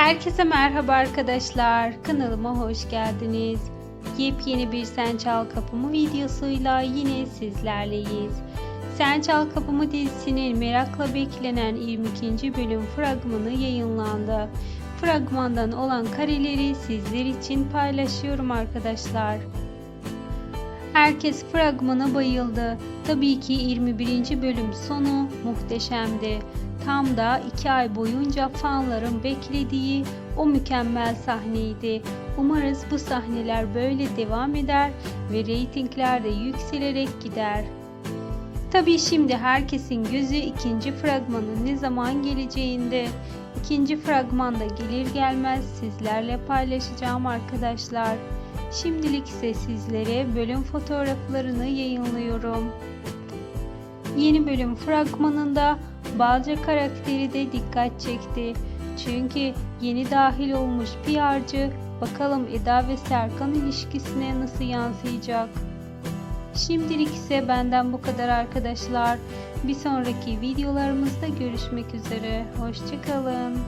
Herkese merhaba arkadaşlar. Kanalıma hoş geldiniz. Yepyeni bir Sen Çal Kapımı videosuyla yine sizlerleyiz. Sen Çal Kapımı dizisinin merakla beklenen 22. bölüm fragmanı yayınlandı. Fragmandan olan kareleri sizler için paylaşıyorum arkadaşlar. Herkes fragmana bayıldı. Tabii ki 21. bölüm sonu muhteşemdi. Tam da 2 ay boyunca fanların beklediği o mükemmel sahneydi. Umarız bu sahneler böyle devam eder ve reytingler de yükselerek gider. Tabii şimdi herkesin gözü ikinci fragmanın ne zaman geleceğinde. İkinci fragmanda gelir gelmez sizlerle paylaşacağım arkadaşlar. Şimdilik ise sizlere bölüm fotoğraflarını yayınlıyorum. Yeni bölüm fragmanında Balca karakteri de dikkat çekti. Çünkü yeni dahil olmuş PR'cı bakalım Eda ve Serkan ilişkisine nasıl yansıyacak. Şimdilik ise benden bu kadar arkadaşlar. Bir sonraki videolarımızda görüşmek üzere. Hoşçakalın.